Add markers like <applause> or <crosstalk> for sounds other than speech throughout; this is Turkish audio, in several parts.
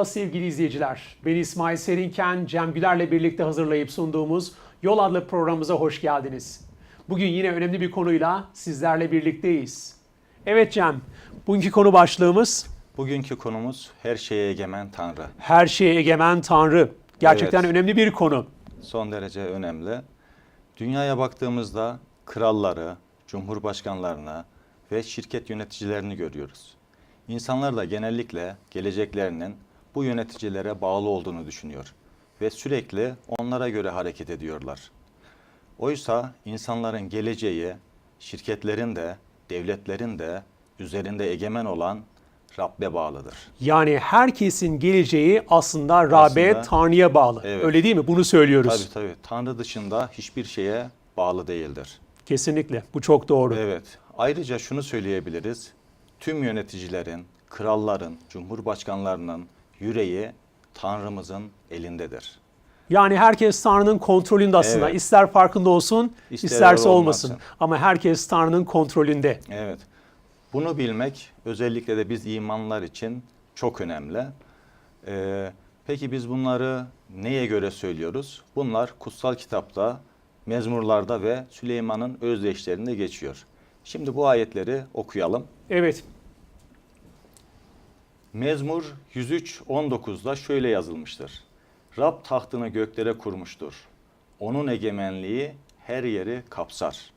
Merhaba sevgili izleyiciler. Ben İsmail Serinken, Cem Güler'le birlikte hazırlayıp sunduğumuz Yol adlı programımıza hoş geldiniz. Bugün yine önemli bir konuyla sizlerle birlikteyiz. Evet Cem, bugünkü konu başlığımız Bugünkü konumuz her şeye egemen Tanrı. her şeye egemen Tanrı. Gerçekten Evet. önemli bir konu. Son derece önemli. Dünyaya baktığımızda kralları, cumhurbaşkanlarını ve şirket yöneticilerini görüyoruz. İnsanlar da genellikle geleceklerinin bu yöneticilere bağlı olduğunu düşünüyor ve sürekli onlara göre hareket ediyorlar. Oysa insanların geleceği, şirketlerin de, devletlerin de üzerinde egemen olan Rabbe bağlıdır. Yani herkesin geleceği aslında Rabbe, Aslında- Tanrı'ya bağlı. Evet. Öyle değil mi? Bunu söylüyoruz. Tabii tabii. Tanrı dışında hiçbir şeye bağlı değildir. Kesinlikle. Bu çok doğru. Evet. Ayrıca şunu söyleyebiliriz. Tüm yöneticilerin, kralların, cumhurbaşkanlarının yüreği Tanrımızın elindedir. Yani herkes Tanrı'nın kontrolünde aslında. Evet. İster farkında olsun, İster isterse olmasın. olmasın. Ama herkes Tanrı'nın kontrolünde. Evet. Bunu bilmek özellikle de biz imanlar için çok önemli. Ee, peki biz bunları neye göre söylüyoruz? Bunlar kutsal kitapta, mezmurlarda ve Süleyman'ın özdeşlerinde geçiyor. Şimdi bu ayetleri okuyalım. Evet. Mezmur 103.19'da şöyle yazılmıştır. Rab tahtını göklere kurmuştur. Onun egemenliği her yeri kapsar.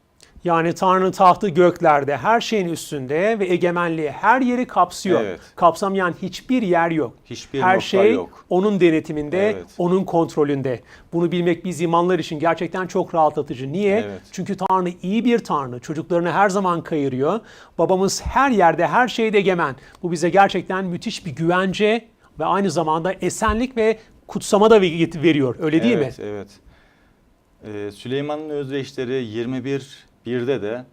Yani Tanrı'nın tahtı göklerde, her şeyin üstünde ve egemenliği her yeri kapsıyor. Evet. Kapsamayan hiçbir yer yok. Hiçbir her şey yok. onun denetiminde, Evet. onun kontrolünde. Bunu bilmek biz imanlar için gerçekten çok rahatlatıcı. Niye? Evet. Çünkü Tanrı iyi bir Tanrı. Çocuklarını her zaman kayırıyor. Babamız her yerde, her şeyde egemen. Bu bize gerçekten müthiş bir güvence ve aynı zamanda esenlik ve kutsama da veriyor. Öyle değil mi? evet, Evet. Ee, Süleyman'ın özdeşleri 21 1'de de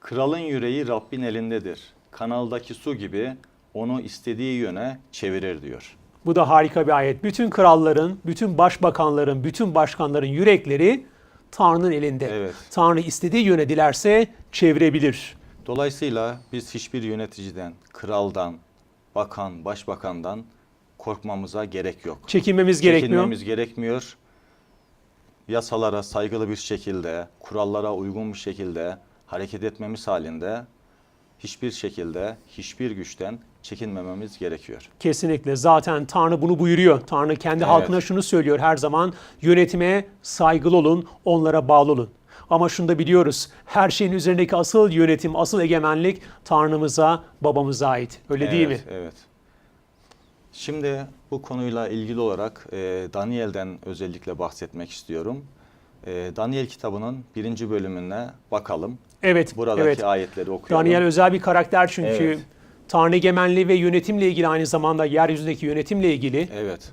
kralın yüreği Rabbin elindedir. Kanaldaki su gibi onu istediği yöne çevirir diyor. Bu da harika bir ayet. Bütün kralların, bütün başbakanların, bütün başkanların yürekleri Tanrı'nın elinde. Evet. Tanrı istediği yöne dilerse çevirebilir. Dolayısıyla biz hiçbir yöneticiden, kraldan, bakan, başbakandan korkmamıza gerek yok. Çekinmemiz gerekmiyor. Çekinmemiz gerekmiyor. Yasalara saygılı bir şekilde, kurallara uygun bir şekilde hareket etmemiz halinde hiçbir şekilde, hiçbir güçten çekinmememiz gerekiyor. Kesinlikle. Zaten Tanrı bunu buyuruyor. Tanrı kendi Evet. halkına şunu söylüyor her zaman. Yönetime saygılı olun, onlara bağlı olun. Ama şunu da biliyoruz. Her şeyin üzerindeki asıl yönetim, asıl egemenlik Tanrımıza, babamıza ait. Öyle değil mi? Evet, Evet. Şimdi bu konuyla ilgili olarak e, Daniel'den özellikle bahsetmek istiyorum. E, Daniel kitabının birinci bölümüne bakalım. Evet. Buradaki evet. ayetleri okuyalım. Daniel özel bir karakter çünkü. Evet. Tanrı egemenliği ve yönetimle ilgili aynı zamanda yeryüzündeki yönetimle ilgili. Evet.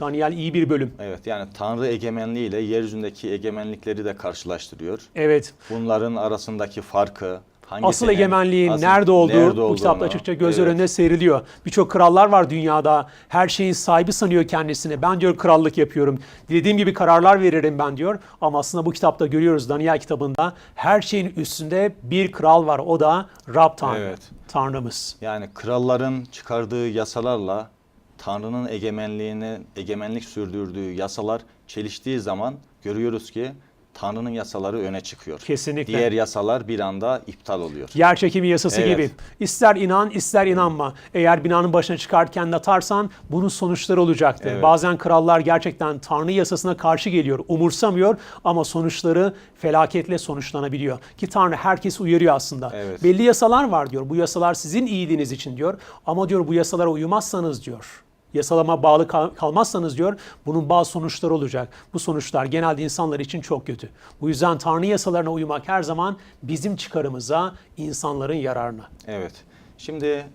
Daniel iyi bir bölüm. Evet yani Tanrı egemenliği ile yeryüzündeki egemenlikleri de karşılaştırıyor. Evet. Bunların arasındaki farkı, hangisinin Asıl egemenliğin asıl- nerede olduğu nerede bu kitapta açıkça gözler evet, önünde seriliyor. Birçok krallar var dünyada. Her şeyin sahibi sanıyor kendisini. Ben diyor krallık yapıyorum. Dilediğim gibi kararlar veririm ben diyor. Ama aslında bu kitapta görüyoruz Daniel kitabında her şeyin üstünde bir kral var. O da Rab Tanrı. Evet. Tanrımız. Yani kralların çıkardığı yasalarla Tanrı'nın egemenliğini, egemenlik sürdürdüğü yasalar çeliştiği zaman görüyoruz ki Tanrı'nın yasaları öne çıkıyor. Kesinlikle. Diğer yasalar bir anda iptal oluyor. Yer çekimi yasası Evet. gibi. İster inan ister inanma. Eğer binanın başına çıkarken atarsan bunun sonuçları olacaktır. Evet. Bazen krallar gerçekten Tanrı yasasına karşı geliyor. Umursamıyor ama sonuçları felaketle sonuçlanabiliyor. Ki Tanrı herkes uyarıyor aslında. Evet. Belli yasalar var diyor. Bu yasalar sizin iyiliğiniz için diyor. Ama diyor bu yasalara uymazsanız diyor. Yasalama bağlı kal- kalmazsanız diyor bunun bazı sonuçları olacak. Bu sonuçlar genelde insanlar için çok kötü. Bu yüzden Tanrı yasalarına uymak her zaman bizim çıkarımıza, insanların yararına. Evet. Şimdi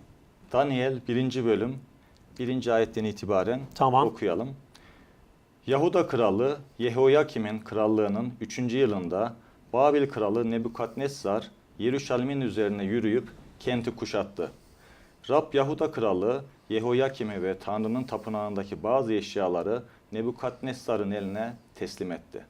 Daniel 1. bölüm 1. ayetten itibaren Tamam. okuyalım. Yahuda kralı Yehoyakim'in krallığının 3. yılında Babil kralı Nebukadnezar Yeruşalim'in üzerine yürüyüp kenti kuşattı. Rab Yahuda kralı Yehoyakim'i ve Tanrı'nın tapınağındaki bazı eşyaları Nebukadnezar'ın eline teslim etti.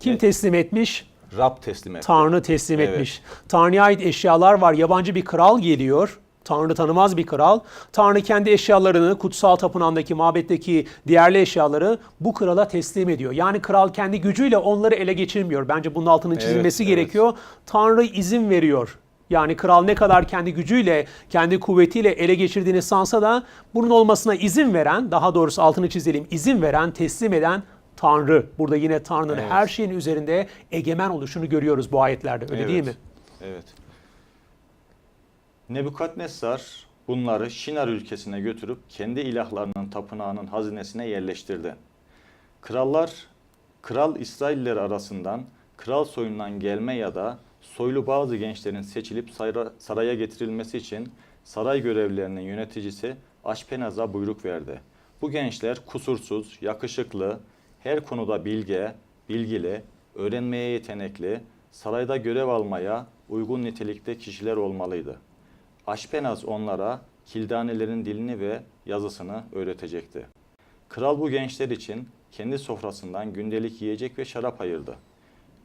Kim Evet. teslim etmiş? Rab teslim etti. Tanrı teslim Evet. etmiş. Tanrı'ya ait eşyalar var. Yabancı bir kral geliyor. Tanrı tanımaz bir kral. Tanrı kendi eşyalarını, kutsal tapınağındaki, mabetteki değerli eşyaları bu krala teslim ediyor. Yani kral kendi gücüyle onları ele geçirmiyor. Bence bunun altının çizilmesi evet. gerekiyor. Tanrı izin veriyor. Yani kral ne kadar kendi gücüyle, kendi kuvvetiyle ele geçirdiğini sansa da bunun olmasına izin veren, daha doğrusu altını çizelim, izin veren, teslim eden Tanrı. Burada yine Tanrı'nın Evet. her şeyin üzerinde egemen oluşunu görüyoruz bu ayetlerde. Öyle Evet, değil mi? Evet. Nebukadnessar bunları Şinar ülkesine götürüp kendi ilahlarının tapınağının hazinesine yerleştirdi. Krallar, Kral İsrailler arasından kral soyundan gelme ya da soylu bazı gençlerin seçilip saraya getirilmesi için saray görevlilerinin yöneticisi Aşpenaz'a buyruk verdi. Bu gençler kusursuz, yakışıklı, her konuda bilge, bilgili, öğrenmeye yetenekli, sarayda görev almaya uygun nitelikte kişiler olmalıydı. Aşpenaz onlara kildanelerin dilini ve yazısını öğretecekti. Kral bu gençler için kendi sofrasından gündelik yiyecek ve şarap ayırdı.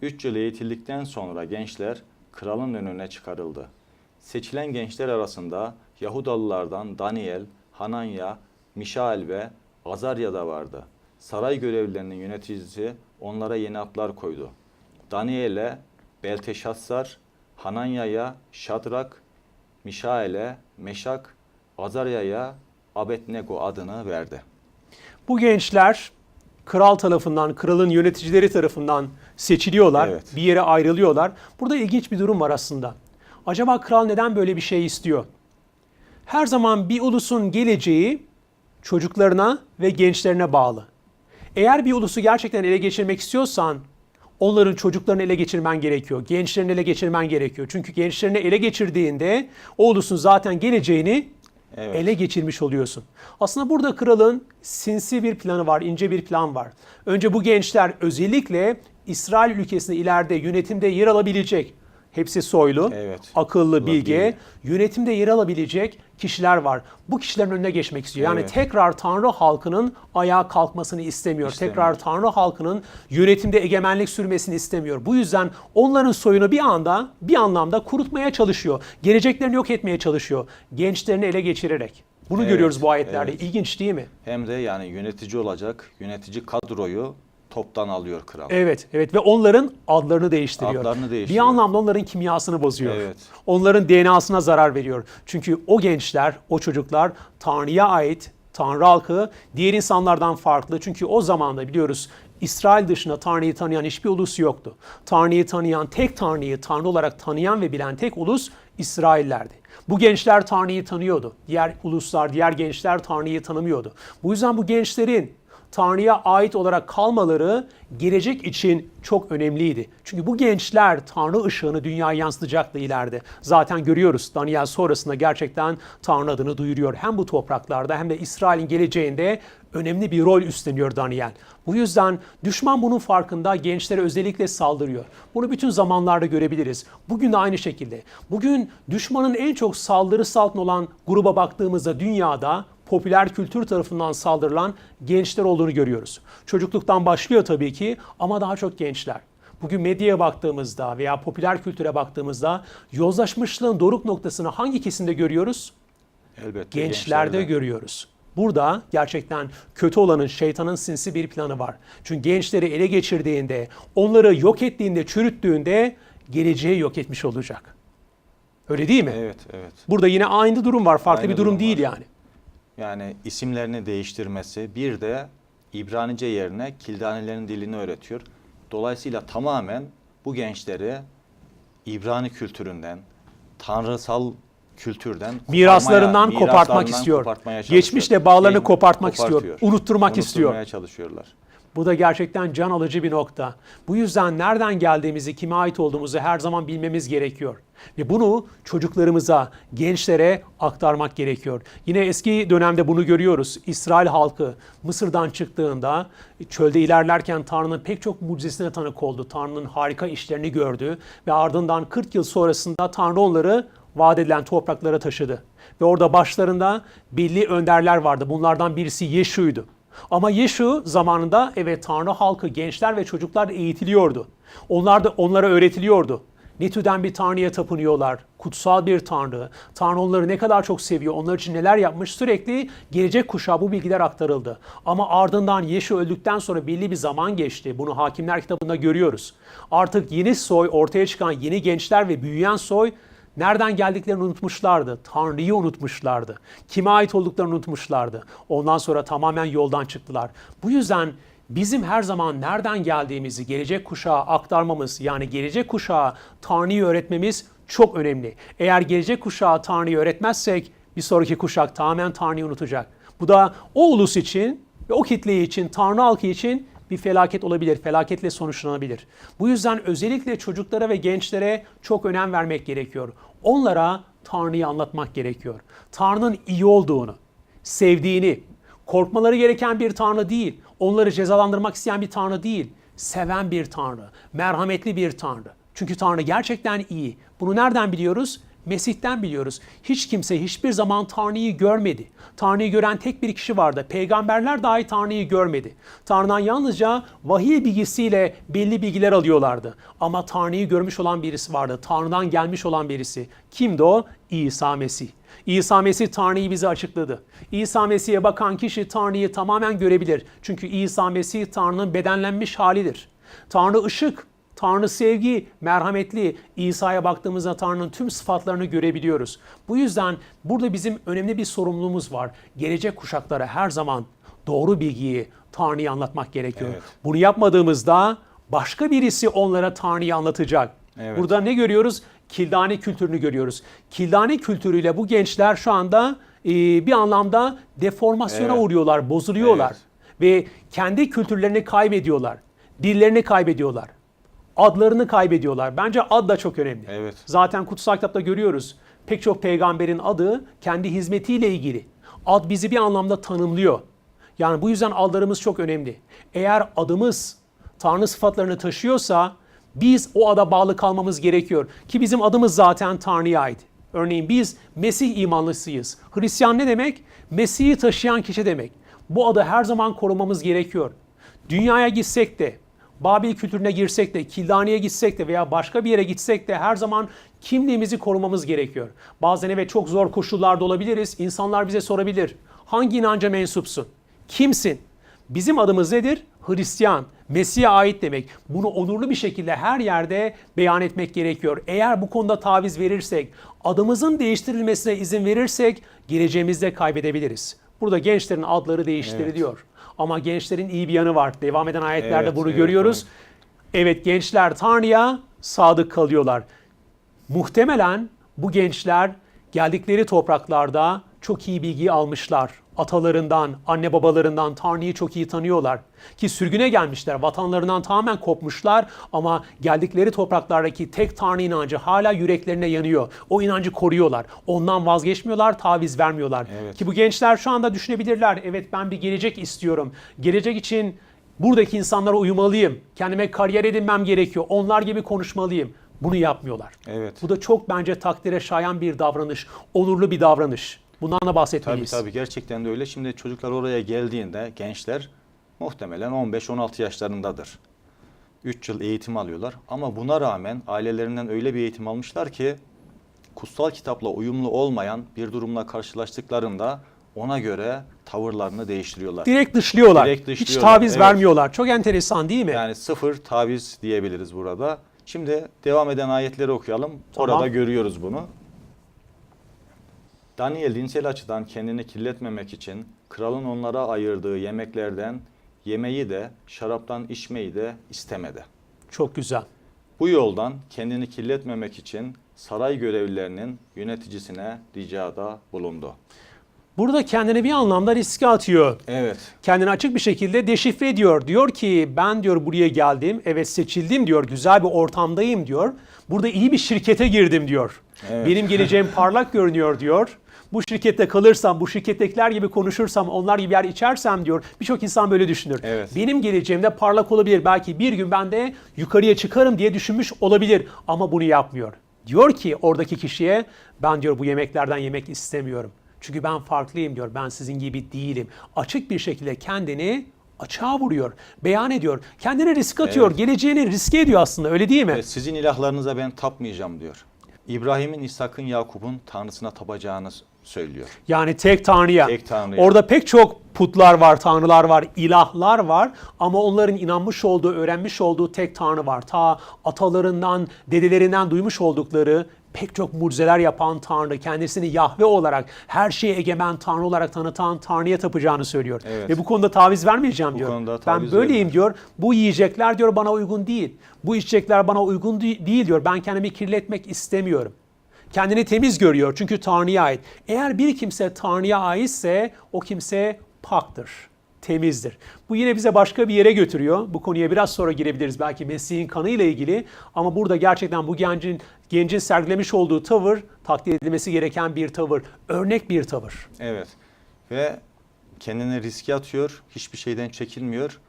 Üç yıl eğitildikten sonra gençler kralın önüne çıkarıldı. Seçilen gençler arasında Yahudalılardan Daniel, Hananya, Mişael ve Azarya da vardı. Saray görevlilerinin yöneticisi onlara yeni adlar koydu. Daniel'e Belteşassar, Hananya'ya Şadrak, Mişael'e Meşak, Azarya'ya Abednego adını verdi. Bu gençler kral tarafından, kralın yöneticileri tarafından seçiliyorlar. Evet. Bir yere ayrılıyorlar. Burada ilginç bir durum var aslında. Acaba kral neden böyle bir şey istiyor? Her zaman bir ulusun geleceği çocuklarına ve gençlerine bağlı. Eğer bir ulusu gerçekten ele geçirmek istiyorsan onların çocuklarını ele geçirmen gerekiyor. Gençlerini ele geçirmen gerekiyor. Çünkü gençlerini ele geçirdiğinde o ulusun zaten geleceğini Evet. ele geçirmiş oluyorsun. Aslında burada kralın sinsi bir planı var, ince bir plan var. Önce bu gençler özellikle İsrail ülkesinde ileride yönetimde yer alabilecek, hepsi soylu, Evet. akıllı, bilge, yönetimde yer alabilecek kişiler var. Bu kişilerin önüne geçmek istiyor. Yani Evet. tekrar Tanrı halkının ayağa kalkmasını istemiyor. İstemiyor. Tekrar Tanrı halkının yönetimde egemenlik sürmesini istemiyor. Bu yüzden onların soyunu bir anda bir anlamda kurutmaya çalışıyor. Geleceklerini yok etmeye çalışıyor. Gençlerini ele geçirerek. Bunu Evet, görüyoruz bu ayetlerde. evet. İlginç değil mi? Hem de yani yönetici olacak, yönetici kadroyu toptan alıyor kral. Evet, evet ve onların adlarını değiştiriyor. Adlarını Bir değiştiriyor. anlamda onların kimyasını bozuyor. Evet. Onların DNA'sına zarar veriyor. Çünkü o gençler, o çocuklar Tanrı'ya ait, Tanrı halkı diğer insanlardan farklı. Çünkü o zamanda biliyoruz İsrail dışında Tanrı'yı tanıyan hiçbir ulus yoktu. Tanrı'yı tanıyan, tek Tanrı'yı Tanrı olarak tanıyan ve bilen tek ulus İsraillerdi. Bu gençler Tanrı'yı tanıyordu. Diğer uluslar, diğer gençler Tanrı'yı tanımıyordu. Bu yüzden bu gençlerin Tanrı'ya ait olarak kalmaları gelecek için çok önemliydi. Çünkü bu gençler Tanrı ışığını dünyaya yansıtacaktı ileride. Zaten görüyoruz Daniel sonrasında gerçekten Tanrı adını duyuruyor. Hem bu topraklarda hem de İsrail'in geleceğinde önemli bir rol üstleniyor Daniel. Bu yüzden düşman bunun farkında gençlere özellikle saldırıyor. Bunu bütün zamanlarda görebiliriz. Bugün de aynı şekilde. Bugün düşmanın en çok saldırısı altında olan gruba baktığımızda dünyada popüler kültür tarafından saldırılan gençler olduğunu görüyoruz. Çocukluktan başlıyor tabii ki ama daha çok gençler. Bugün medyaya baktığımızda veya popüler kültüre baktığımızda yozlaşmışlığın doruk noktasını hangi kesimde görüyoruz? Elbette Gençlerde gençlerde. görüyoruz. Burada gerçekten kötü olanın, şeytanın sinsi bir planı var. Çünkü gençleri ele geçirdiğinde, onları yok ettiğinde, çürüttüğünde geleceği yok etmiş olacak. Öyle değil mi? Evet, evet. Burada yine aynı durum var. Farklı Aynı bir durum durum değil var. yani. Yani isimlerini değiştirmesi, bir de İbranice yerine kildanelerin dilini öğretiyor. Dolayısıyla tamamen bu gençleri İbrani kültüründen, tanrısal kültürden Miraslarından kopartmak istiyor. Geçmişle bağlarını Yani kopartmak istiyor, unutturmak istiyor. unutturmaya çalışıyorlar. Bu da gerçekten can alıcı bir nokta. Bu yüzden nereden geldiğimizi, kime ait olduğumuzu her zaman bilmemiz gerekiyor. Ve bunu çocuklarımıza, gençlere aktarmak gerekiyor. Yine eski dönemde bunu görüyoruz. İsrail halkı Mısır'dan çıktığında çölde ilerlerken Tanrı'nın pek çok mucizesine tanık oldu. Tanrı'nın harika işlerini gördü ve ardından 40 yıl sonrasında Tanrı onları vaat edilen topraklara taşıdı. Ve orada başlarında belli önderler vardı. Bunlardan birisi Yeşu'ydu. Ama Yeşu zamanında evet Tanrı halkı, gençler ve çocuklar eğitiliyordu. Onlar da onlara öğretiliyordu. ne türden bir tanrıya tapınıyorlar, kutsal bir tanrı, tanrı onları ne kadar çok seviyor, onlar için neler yapmış sürekli gelecek kuşağa bu bilgiler aktarıldı. Ama ardından Yeşu öldükten sonra belli bir zaman geçti. Bunu Hakimler kitabında görüyoruz. Artık yeni soy, ortaya çıkan yeni gençler ve büyüyen soy Nereden geldiklerini unutmuşlardı. Tanrı'yı unutmuşlardı. Kime ait olduklarını unutmuşlardı. Ondan sonra tamamen yoldan çıktılar. Bu yüzden bizim her zaman nereden geldiğimizi gelecek kuşağa aktarmamız yani gelecek kuşağa Tanrı'yı öğretmemiz çok önemli. Eğer gelecek kuşağa Tanrı'yı öğretmezsek bir sonraki kuşak tamamen Tanrı'yı unutacak. Bu da o ulus için ve o kitle için, Tanrı halkı için bir felaket olabilir, felaketle sonuçlanabilir. Bu yüzden özellikle çocuklara ve gençlere çok önem vermek gerekiyor. Onlara Tanrı'yı anlatmak gerekiyor. Tanrı'nın iyi olduğunu, sevdiğini, korkmaları gereken bir Tanrı değil, onları cezalandırmak isteyen bir Tanrı değil, seven bir Tanrı, merhametli bir Tanrı. Çünkü Tanrı gerçekten iyi. Bunu nereden biliyoruz? Mesih'ten biliyoruz. Hiç kimse hiçbir zaman Tanrı'yı görmedi. Tanrı'yı gören tek bir kişi vardı. Peygamberler dahi Tanrı'yı görmedi. Tanrı'dan yalnızca vahiy bilgisiyle belli bilgiler alıyorlardı. Ama Tanrı'yı görmüş olan birisi vardı. Tanrı'dan gelmiş olan birisi. Kimdi o? İsa Mesih. İsa Mesih Tanrı'yı bize açıkladı. İsa Mesih'e bakan kişi Tanrı'yı tamamen görebilir. Çünkü İsa Mesih Tanrı'nın bedenlenmiş halidir. Tanrı ışık, Tanrı sevgi, merhametli. İsa'ya baktığımızda Tanrı'nın tüm sıfatlarını görebiliyoruz. Bu yüzden burada bizim önemli bir sorumluluğumuz var. Gelecek kuşaklara her zaman doğru bilgiyi, Tanrı'yı anlatmak gerekiyor. Evet. Bunu yapmadığımızda başka birisi onlara Tanrı'yı anlatacak. Evet. Burada ne görüyoruz? Kildani kültürünü görüyoruz. Kildani kültürüyle bu gençler şu anda e, bir anlamda deformasyona Evet. uğruyorlar, bozuluyorlar. Evet. Ve kendi kültürlerini kaybediyorlar. Dillerini kaybediyorlar. Adlarını kaybediyorlar. Bence ad da çok önemli. Evet. Zaten kutsal kitapta görüyoruz. Pek çok peygamberin adı kendi hizmetiyle ilgili. Ad bizi bir anlamda tanımlıyor. Yani bu yüzden adlarımız çok önemli. Eğer adımız Tanrı sıfatlarını taşıyorsa biz o ada bağlı kalmamız gerekiyor. Ki bizim adımız zaten Tanrı'ya ait. Örneğin biz Mesih imanlısıyız. Hristiyan ne demek? Mesih'i taşıyan kişi demek. Bu adı her zaman korumamız gerekiyor. Dünyaya gitsek de, Babil kültürüne girsek de, Kildani'ye gitsek de veya başka bir yere gitsek de her zaman kimliğimizi korumamız gerekiyor. Bazen evet çok zor koşullarda olabiliriz. İnsanlar bize sorabilir. Hangi inanca mensupsun? Kimsin? Bizim adımız nedir? Hristiyan. Mesih'e ait demek. Bunu onurlu bir şekilde her yerde beyan etmek gerekiyor. Eğer bu konuda taviz verirsek, adımızın değiştirilmesine izin verirsek geleceğimizde kaybedebiliriz. Burada gençlerin adları değiştiriliyor. Ama gençlerin iyi bir yanı var. Devam eden ayetlerde Evet, bunu evet, görüyoruz. Evet gençler Tanrı'ya sadık kalıyorlar. Muhtemelen bu gençler geldikleri topraklarda çok iyi bilgi almışlar. Atalarından, anne babalarından Tanrı'yı çok iyi tanıyorlar. Ki sürgüne gelmişler, vatanlarından tamamen kopmuşlar ama geldikleri topraklardaki tek Tanrı inancı hala yüreklerine yanıyor. O inancı koruyorlar. Ondan vazgeçmiyorlar, taviz vermiyorlar. Evet. Ki bu gençler şu anda düşünebilirler. Evet ben bir gelecek istiyorum. Gelecek için buradaki insanlara uymalıyım. Kendime kariyer edinmem gerekiyor. Onlar gibi konuşmalıyım. Bunu yapmıyorlar. Evet. Bu da çok bence takdire şayan bir davranış. Onurlu bir davranış. Bundan da Tabii bahsetmeliyiz. tabii gerçekten de öyle. Şimdi çocuklar oraya geldiğinde gençler muhtemelen 15-16 yaşlarındadır. 3 yıl eğitim alıyorlar ama buna rağmen ailelerinden öyle bir eğitim almışlar ki kutsal kitapla uyumlu olmayan bir durumla karşılaştıklarında ona göre tavırlarını değiştiriyorlar. Direkt dışlıyorlar. Direkt Hiç dışlıyorlar, taviz evet. vermiyorlar. Çok enteresan değil mi? Yani sıfır taviz diyebiliriz burada. Şimdi devam eden ayetleri okuyalım. Tamam. Orada görüyoruz bunu. Daniel dinsel açıdan kendini kirletmemek için kralın onlara ayırdığı yemeklerden yemeği de şaraptan içmeyi de istemedi. Çok güzel. Bu yoldan kendini kirletmemek için saray görevlilerinin yöneticisine ricada bulundu. Burada kendini bir anlamda riske atıyor. Evet. Kendini açık bir şekilde deşifre ediyor. Diyor ki ben diyor buraya geldim. Evet seçildim diyor. Güzel bir ortamdayım diyor. Burada iyi bir şirkete girdim diyor. Evet. Benim geleceğim <laughs> parlak görünüyor diyor. Bu şirkette kalırsam, bu şirkettekiler gibi konuşursam, onlar gibi yer içersem diyor. Birçok insan böyle düşünür. Evet. Benim geleceğimde parlak olabilir. Belki bir gün ben de yukarıya çıkarım diye düşünmüş olabilir. Ama bunu yapmıyor. Diyor ki oradaki kişiye ben diyor bu yemeklerden yemek istemiyorum. Çünkü ben farklıyım diyor. Ben sizin gibi değilim. Açık bir şekilde kendini açığa vuruyor, beyan ediyor. Kendine risk atıyor, Evet. geleceğini riske ediyor aslında öyle değil mi? Ve sizin ilahlarınıza ben tapmayacağım diyor. İbrahim'in, İshak'ın, Yakup'un tanrısına tapacağını söylüyor. Yani tek tanrıya. Tek Tanrı'ya. Orada pek çok putlar var, tanrılar var, ilahlar var ama onların inanmış olduğu, öğrenmiş olduğu tek tanrı var. Ta atalarından, dedelerinden duymuş oldukları pek çok mucizeler yapan Tanrı, kendisini Yahve olarak, her şeye egemen Tanrı olarak tanıtan Tanrı'ya tapacağını söylüyor. Evet. Ve bu konuda taviz vermeyeceğim diyor. konuda ben taviz böyleyim vermem. diyor. Bu yiyecekler diyor bana uygun değil. Bu içecekler bana uygun değil diyor. Ben kendimi kirletmek istemiyorum. Kendini temiz görüyor çünkü Tanrı'ya ait. Eğer bir kimse Tanrı'ya aitse o kimse paktır, temizdir. Bu yine bize başka bir yere götürüyor. Bu konuya biraz sonra girebiliriz belki Mesih'in kanıyla ilgili. Ama burada gerçekten bu gencin gencin sergilemiş olduğu tavır takdir edilmesi gereken bir tavır, örnek bir tavır. Evet. Ve kendini riske atıyor, hiçbir şeyden çekinmiyor.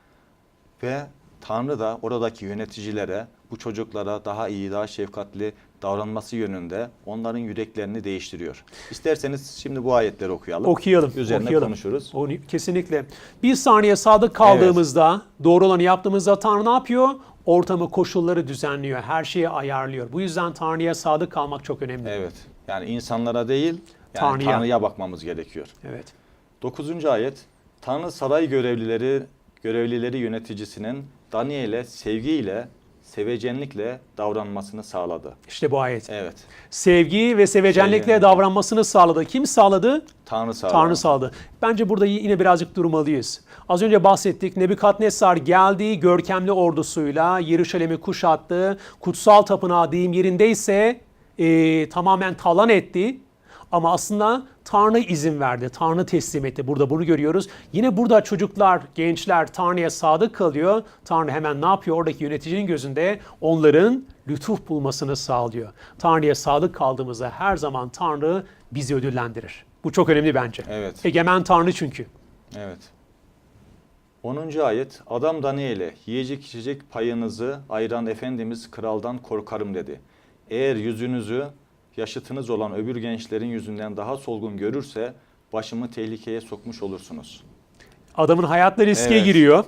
Ve Tanrı da oradaki yöneticilere, bu çocuklara daha iyi, daha şefkatli davranması yönünde onların yüreklerini değiştiriyor. İsterseniz şimdi bu ayetleri okuyalım. Okuyalım. Üzerine okuyalım. konuşuruz. Onu, kesinlikle. Bir saniye sadık kaldığımızda, doğru olanı yaptığımızda Tanrı ne yapıyor? Ortamı, koşulları düzenliyor. Her şeyi ayarlıyor. Bu yüzden Tanrı'ya sadık kalmak çok önemli. Evet. Yani insanlara değil, yani Tanrı'ya. Tanrı'ya bakmamız gerekiyor. Evet. 9. ayet Tanrı saray görevlileri görevlileri yöneticisinin Daniel'e sevgiyle, sevecenlikle davranmasını sağladı. İşte bu ayet. Evet. Sevgi ve sevecenlikle Sevecenlik. davranmasını sağladı. Kim sağladı? Tanrı sağladı. Tanrı sağladı. Bence burada yine birazcık durmalıyız. Az önce bahsettik. Nebukadnezar geldi görkemli ordusuyla Yeruşalim'i kuşattı. Kutsal tapınağı deyim yerindeyse e, tamamen talan etti. Ama aslında Tanrı izin verdi. Tanrı teslim etti. Burada bunu görüyoruz. Yine burada çocuklar, gençler Tanrı'ya sadık kalıyor. Tanrı hemen ne yapıyor? Oradaki yöneticinin gözünde onların lütuf bulmasını sağlıyor. Tanrı'ya sadık kaldığımızda her zaman Tanrı bizi ödüllendirir. Bu çok önemli bence. Evet. Egemen Tanrı çünkü. Evet. 10. ayet Adam Daniel'e yiyecek içecek payınızı ayıran Efendimiz kraldan korkarım dedi. Eğer yüzünüzü yaşıtınız olan öbür gençlerin yüzünden daha solgun görürse başımı tehlikeye sokmuş olursunuz. Adamın hayatla riske Evet. giriyor.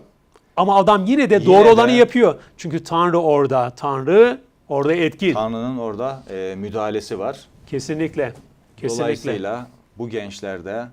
Ama adam yine de Yine doğru de- olanı yapıyor. Çünkü Tanrı orada. Tanrı orada etkin. Tanrı'nın orada e, müdahalesi var. Kesinlikle. Kesinlikle. Dolayısıyla bu gençlerde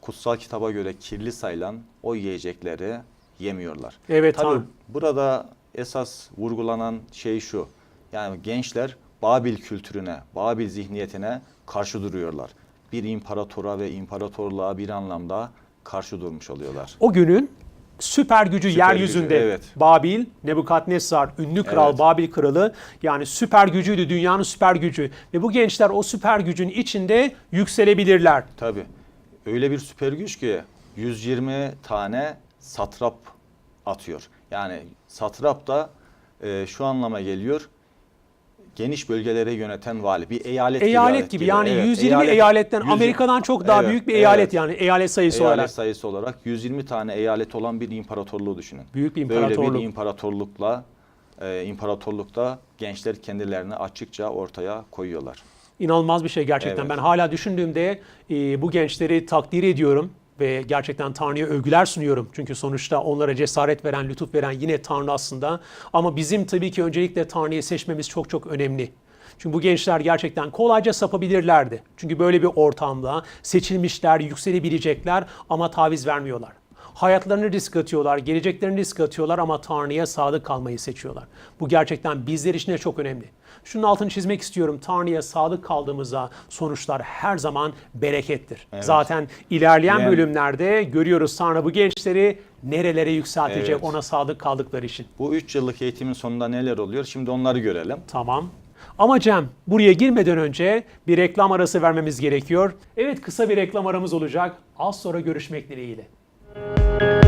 kutsal kitaba göre kirli sayılan o yiyecekleri yemiyorlar. Evet, Tabii Tanrı. burada esas vurgulanan şey şu. Yani gençler Babil kültürüne, Babil zihniyetine karşı duruyorlar. Bir imparatora ve imparatorluğa bir anlamda karşı durmuş oluyorlar. O günün süper gücü Süper yeryüzünde gücü, evet. Babil, Nebukadnezar, ünlü kral Evet. Babil kralı yani süper gücüydü, dünyanın süper gücü. Ve bu gençler o süper gücün içinde yükselebilirler. Tabii. Öyle bir süper güç ki 120 tane satrap atıyor. Yani satrap da e, şu anlama geliyor. Geniş bölgelere yöneten vali. Bir eyalet, Eyalet gibi yani Evet, 120 eyalet- eyaletten 120 Amerika'dan çok daha Evet, büyük bir evet. eyalet yani eyalet sayısı Eyalet olarak. sayısı olarak 120 tane eyalet olan bir imparatorluğu düşünün. Büyük bir Böyle imparatorluk. bir imparatorlukla e, imparatorlukta gençler kendilerini açıkça ortaya koyuyorlar. İnanılmaz bir şey gerçekten. Evet. Ben hala düşündüğümde e, bu gençleri takdir ediyorum ve gerçekten Tanrı'ya övgüler sunuyorum. Çünkü sonuçta onlara cesaret veren, lütuf veren yine Tanrı aslında. Ama bizim tabii ki öncelikle Tanrı'yı seçmemiz çok çok önemli. Çünkü bu gençler gerçekten kolayca sapabilirlerdi. Çünkü böyle bir ortamda seçilmişler, yükselebilecekler ama taviz vermiyorlar. Hayatlarını risk atıyorlar, geleceklerini risk atıyorlar ama Tanrı'ya sadık kalmayı seçiyorlar. Bu gerçekten bizler için de çok önemli. Şunun altını çizmek istiyorum. Tanrı'ya sadık kaldığımızda sonuçlar her zaman berekettir. Zaten ilerleyen Yani- bölümlerde görüyoruz Tanrı bu gençleri nerelere yükseltecek Evet. ona sadık kaldıkları için. Bu 3 yıllık eğitimin sonunda neler oluyor? Şimdi onları görelim. Tamam. Ama Cem buraya girmeden önce bir reklam arası vermemiz gerekiyor. Evet kısa bir reklam aramız olacak. Az sonra görüşmek dileğiyle. Evet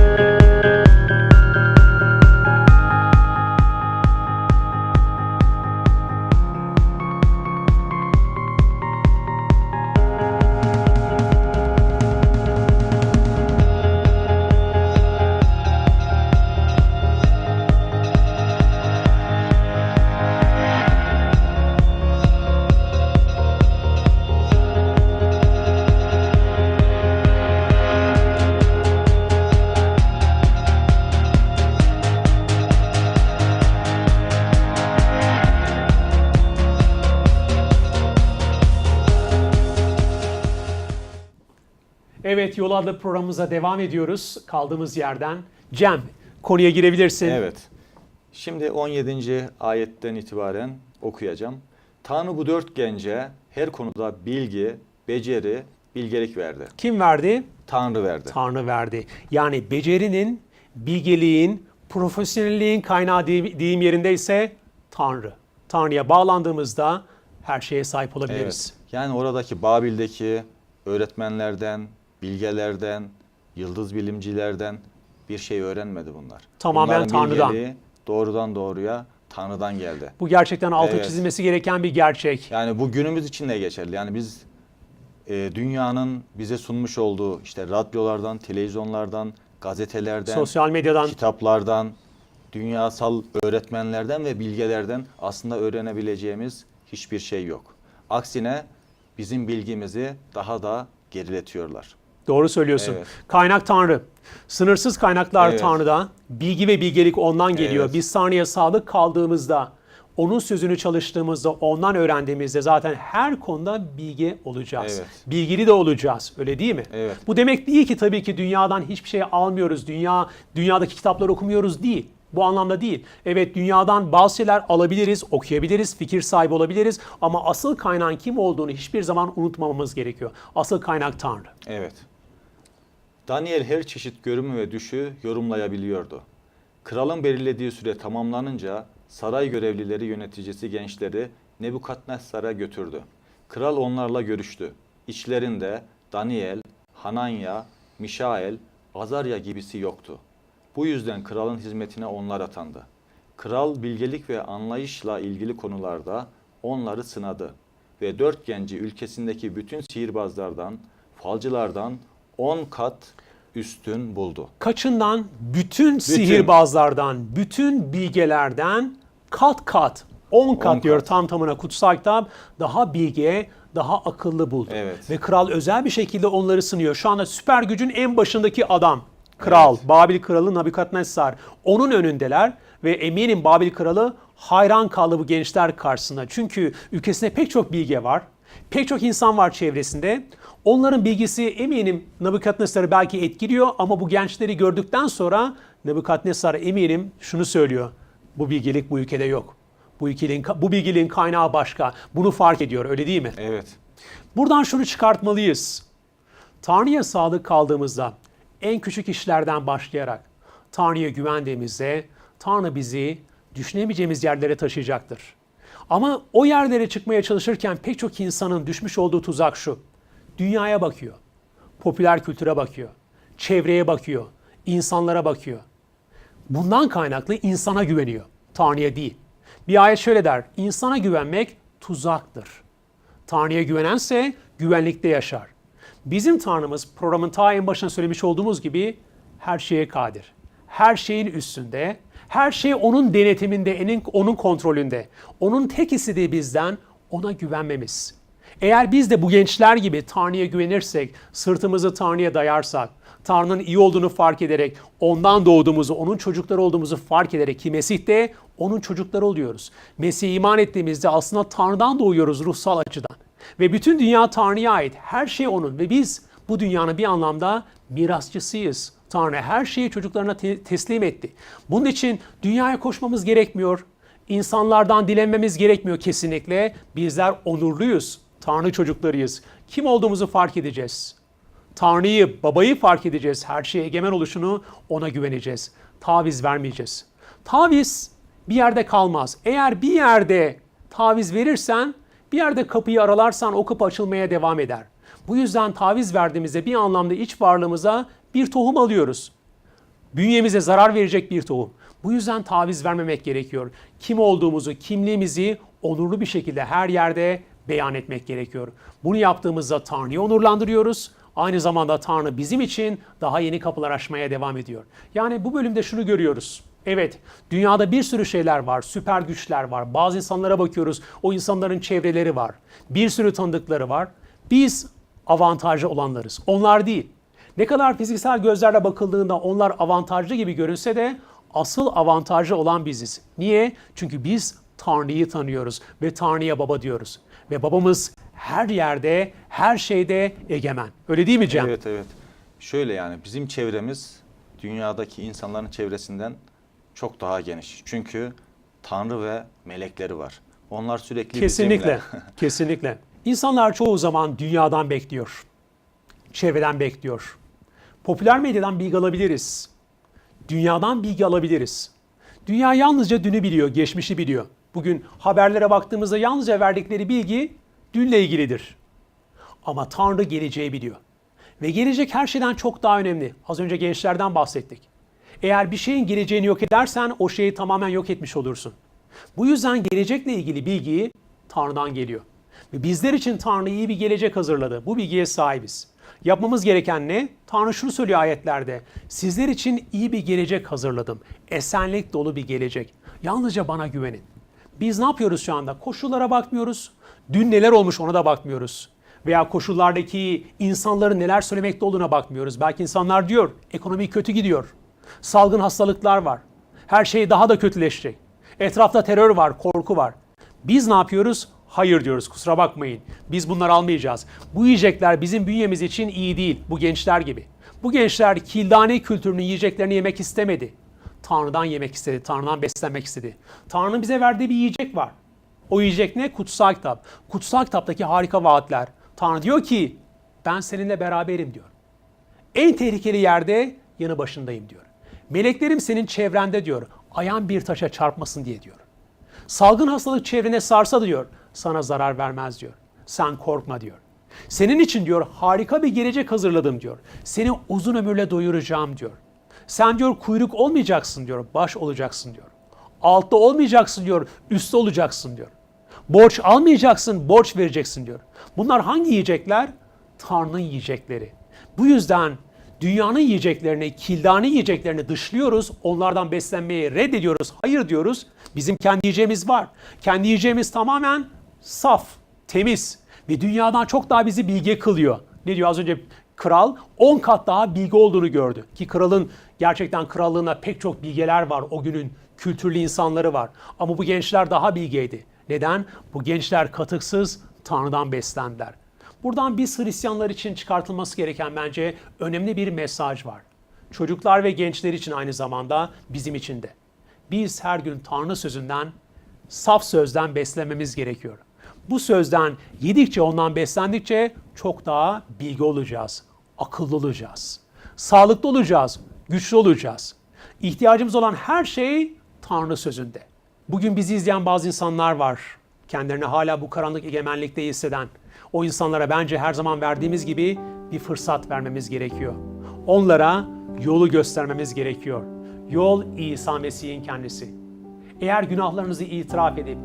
Yol adlı programımıza devam ediyoruz kaldığımız yerden. Cem konuya girebilirsin. Evet. Şimdi 17. ayetten itibaren okuyacağım. Tanrı bu dört gence her konuda bilgi, beceri, bilgelik verdi. Kim verdi? Tanrı verdi. Tanrı verdi. Yani becerinin, bilgeliğin, profesyonelliğin kaynağı deyim yerinde ise Tanrı. Tanrı'ya bağlandığımızda her şeye sahip olabiliriz. Evet. Yani oradaki Babil'deki öğretmenlerden, bilgelerden, yıldız bilimcilerden bir şey öğrenmedi bunlar. Tamamen Bunların Tanrı'dan. bilgeliği doğrudan doğruya Tanrı'dan geldi. Bu gerçekten altı Evet. çizilmesi gereken bir gerçek. Yani bu günümüz için de geçerli. Yani biz e, dünyanın bize sunmuş olduğu işte radyolardan, televizyonlardan, gazetelerden, Sosyal medyadan kitaplardan, dünyasal öğretmenlerden ve bilgelerden aslında öğrenebileceğimiz hiçbir şey yok. Aksine bizim bilgimizi daha da geriletiyorlar. Doğru söylüyorsun. Evet. Kaynak Tanrı. Sınırsız kaynaklar Evet. Tanrı'da. Bilgi ve bilgelik ondan geliyor. Evet. Biz Tanrı'ya sadık kaldığımızda, onun sözünü çalıştığımızda, ondan öğrendiğimizde zaten her konuda bilgi olacağız. Evet. Bilgili de olacağız. Öyle değil mi? Evet. Bu demek değil ki tabii ki dünyadan hiçbir şey almıyoruz. Dünya dünyadaki kitapları okumuyoruz değil. Bu anlamda değil. Evet dünyadan bazı şeyler alabiliriz, okuyabiliriz, fikir sahibi olabiliriz ama asıl kaynağın kim olduğunu hiçbir zaman unutmamamız gerekiyor. Asıl kaynak Tanrı. Evet. Daniel her çeşit görümü ve düşü yorumlayabiliyordu. Kralın belirlediği süre tamamlanınca saray görevlileri yöneticisi gençleri Nebukadnezar'a götürdü. Kral onlarla görüştü. İçlerinde Daniel, Hananya, Mişael, Azarya gibisi yoktu. Bu yüzden kralın hizmetine onlar atandı. Kral bilgelik ve anlayışla ilgili konularda onları sınadı ve dört genci ülkesindeki bütün sihirbazlardan, falcılardan on kat üstün buldu. kaçından bütün, sihirbazlardan, bütün bilgelerden kat kat, 10 kat On diyor kat. tam tamına kutsal kitap, daha bilge, daha akıllı buldu. Evet. Ve kral özel bir şekilde onları sınıyor. Şu anda süper gücün en başındaki adam, kral, Evet. Babil kralı Nabukadnezar. Onun önündeler ve eminim Babil kralı hayran kaldı bu gençler karşısında. Çünkü ülkesinde pek çok bilge var. Pek çok insan var çevresinde. Onların bilgisi eminim Nabukadnezar'ı belki etkiliyor ama bu gençleri gördükten sonra Nabukadnezar eminim şunu söylüyor. Bu bilgelik bu ülkede yok. Bu ülkenin bu bilgiliğin kaynağı başka. Bunu fark ediyor öyle değil mi? Evet. Buradan şunu çıkartmalıyız. Tanrı'ya sadık kaldığımızda en küçük işlerden başlayarak Tanrı'ya güvendiğimizde Tanrı bizi düşünemeyeceğimiz yerlere taşıyacaktır. Ama o yerlere çıkmaya çalışırken pek çok insanın düşmüş olduğu tuzak şu. Dünyaya bakıyor. Popüler kültüre bakıyor. Çevreye bakıyor. insanlara bakıyor. Bundan kaynaklı insana güveniyor. Tanrı'ya değil. Bir ayet şöyle der. İnsana güvenmek tuzaktır. Tanrı'ya güvenense güvenlikte yaşar. Bizim Tanrımız programın ta en başına söylemiş olduğumuz gibi her şeye kadir. Her şeyin üstünde, her şey onun denetiminde, onun- kontrolünde. Onun tek istediği bizden ona güvenmemiz. Eğer biz de bu gençler gibi Tanrı'ya güvenirsek, sırtımızı Tanrı'ya dayarsak, Tanrı'nın iyi olduğunu fark ederek, ondan doğduğumuzu, onun çocukları olduğumuzu fark ederek ki Mesih de onun çocukları oluyoruz. Mesih'e iman ettiğimizde aslında Tanrı'dan doğuyoruz ruhsal açıdan. Ve bütün dünya Tanrı'ya ait. Her şey onun ve biz bu dünyanın bir anlamda mirasçısıyız. Tanrı her şeyi çocuklarına te- teslim etti. Bunun için dünyaya koşmamız gerekmiyor. İnsanlardan dilenmemiz gerekmiyor kesinlikle. Bizler onurluyuz. Tanrı çocuklarıyız. Kim olduğumuzu fark edeceğiz. Tanrı'yı, babayı fark edeceğiz. Her şeye egemen oluşunu ona güveneceğiz. Taviz vermeyeceğiz. Taviz bir yerde kalmaz. Eğer bir yerde taviz verirsen, bir yerde kapıyı aralarsan o kapı açılmaya devam eder. Bu yüzden taviz verdiğimizde bir anlamda iç varlığımıza bir tohum alıyoruz. Bünyemize zarar verecek bir tohum. Bu yüzden taviz vermemek gerekiyor. Kim olduğumuzu, kimliğimizi onurlu bir şekilde her yerde beyan etmek gerekiyor. Bunu yaptığımızda Tanrı'yı onurlandırıyoruz. Aynı zamanda Tanrı bizim için daha yeni kapılar açmaya devam ediyor. Yani bu bölümde şunu görüyoruz. Evet, dünyada bir sürü şeyler var, süper güçler var. Bazı insanlara bakıyoruz, o insanların çevreleri var. Bir sürü tanıdıkları var. Biz avantajlı olanlarız. Onlar değil. Ne kadar fiziksel gözlerle bakıldığında onlar avantajlı gibi görünse de asıl avantajlı olan biziz. Niye? Çünkü biz Tanrı'yı tanıyoruz ve Tanrı'ya baba diyoruz. Ve babamız her yerde, her şeyde egemen. Öyle değil mi Cem? Evet evet. Şöyle yani bizim çevremiz dünyadaki insanların çevresinden çok daha geniş. Çünkü Tanrı ve melekleri var. Onlar sürekli Kesinlikle. bizimle. <laughs> Kesinlikle. İnsanlar çoğu zaman dünyadan bekliyor. Çevreden bekliyor. Popüler medyadan bilgi alabiliriz. Dünyadan bilgi alabiliriz. Dünya yalnızca dünü biliyor, geçmişi biliyor. Bugün haberlere baktığımızda yalnızca verdikleri bilgi dünle ilgilidir. Ama Tanrı geleceği biliyor. Ve gelecek her şeyden çok daha önemli. Az önce gençlerden bahsettik. Eğer bir şeyin geleceğini yok edersen o şeyi tamamen yok etmiş olursun. Bu yüzden gelecekle ilgili bilgiyi Tanrı'dan geliyor. Ve bizler için Tanrı iyi bir gelecek hazırladı. Bu bilgiye sahibiz. Yapmamız gereken ne? Tanrı şunu söylüyor ayetlerde. Sizler için iyi bir gelecek hazırladım. Esenlik dolu bir gelecek. Yalnızca bana güvenin. Biz ne yapıyoruz şu anda? Koşullara bakmıyoruz. Dün neler olmuş ona da bakmıyoruz. Veya koşullardaki insanların neler söylemekte olduğuna bakmıyoruz. Belki insanlar diyor, ekonomi kötü gidiyor. Salgın hastalıklar var. Her şey daha da kötüleşecek. Etrafta terör var, korku var. Biz ne yapıyoruz? Hayır diyoruz kusura bakmayın. Biz bunları almayacağız. Bu yiyecekler bizim bünyemiz için iyi değil. Bu gençler gibi. Bu gençler kildane kültürünün yiyeceklerini yemek istemedi. Tanrı'dan yemek istedi, Tanrı'dan beslenmek istedi. Tanrı'nın bize verdiği bir yiyecek var. O yiyecek ne? Kutsal kitap. Kutsal kitaptaki harika vaatler. Tanrı diyor ki ben seninle beraberim diyor. En tehlikeli yerde yanı başındayım diyor. Meleklerim senin çevrende diyor. Ayağın bir taşa çarpmasın diye diyor. Salgın hastalık çevrene sarsa diyor. Sana zarar vermez diyor. Sen korkma diyor. Senin için diyor harika bir gelecek hazırladım diyor. Seni uzun ömürle doyuracağım diyor. Sen diyor kuyruk olmayacaksın diyor. Baş olacaksın diyor. Altta olmayacaksın diyor. Üstte olacaksın diyor. Borç almayacaksın, borç vereceksin diyor. Bunlar hangi yiyecekler? Tanrı'nın yiyecekleri. Bu yüzden dünyanın yiyeceklerini, kildani yiyeceklerini dışlıyoruz. Onlardan beslenmeyi reddediyoruz. Hayır diyoruz. Bizim kendi yiyeceğimiz var. Kendi yiyeceğimiz tamamen saf, temiz ve dünyadan çok daha bizi bilge kılıyor. Ne diyor az önce kral 10 kat daha bilgi olduğunu gördü. Ki kralın gerçekten krallığına pek çok bilgeler var. O günün kültürlü insanları var. Ama bu gençler daha bilgeydi. Neden? Bu gençler katıksız Tanrı'dan beslendiler. Buradan biz Hristiyanlar için çıkartılması gereken bence önemli bir mesaj var. Çocuklar ve gençler için aynı zamanda bizim için de. Biz her gün Tanrı sözünden, saf sözden beslememiz gerekiyor. Bu sözden yedikçe ondan beslendikçe çok daha bilgi olacağız, akıllı olacağız, sağlıklı olacağız, güçlü olacağız. İhtiyacımız olan her şey Tanrı sözünde. Bugün bizi izleyen bazı insanlar var. Kendilerini hala bu karanlık egemenlikte hisseden. O insanlara bence her zaman verdiğimiz gibi bir fırsat vermemiz gerekiyor. Onlara yolu göstermemiz gerekiyor. Yol İsa Mesih'in kendisi. Eğer günahlarınızı itiraf edip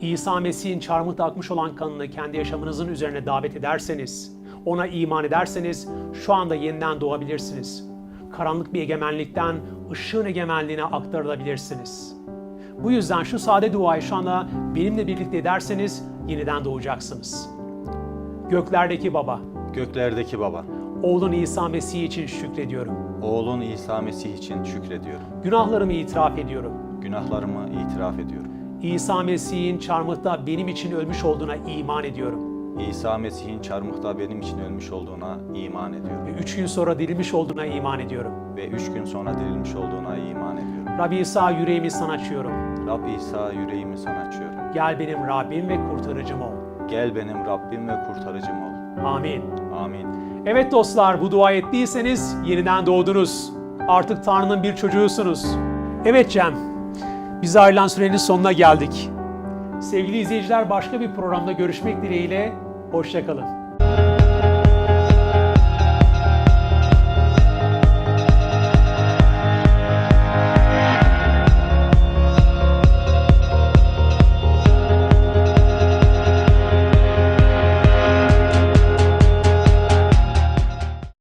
İsa Mesih'in çarmıhta akmış olan kanını kendi yaşamınızın üzerine davet ederseniz, ona iman ederseniz şu anda yeniden doğabilirsiniz. Karanlık bir egemenlikten ışığın egemenliğine aktarılabilirsiniz. Bu yüzden şu sade duayı şu anda benimle birlikte ederseniz yeniden doğacaksınız. Göklerdeki Baba, Göklerdeki Baba, oğlun İsa Mesih için şükrediyorum. oğlun İsa Mesih için şükrediyorum. Günahlarımı itiraf ediyorum. Günahlarımı itiraf ediyorum. İsa Mesih'in çarmıhta benim için ölmüş olduğuna iman ediyorum. İsa Mesih'in çarmıhta benim için ölmüş olduğuna iman ediyorum. Ve üç gün sonra dirilmiş olduğuna iman ediyorum. Ve üç gün sonra dirilmiş olduğuna iman ediyorum. Rabbi İsa yüreğimi sana açıyorum. Rab İsa yüreğimi sana açıyorum. Gel benim Rabbim ve kurtarıcım ol. Gel benim Rabbim ve kurtarıcım ol. Amin. Amin. Evet dostlar bu dua ettiyseniz yeniden doğdunuz. Artık Tanrı'nın bir çocuğusunuz. Evet Cem, biz ayrılan sürenin sonuna geldik. Sevgili izleyiciler başka bir programda görüşmek dileğiyle. Hoşçakalın.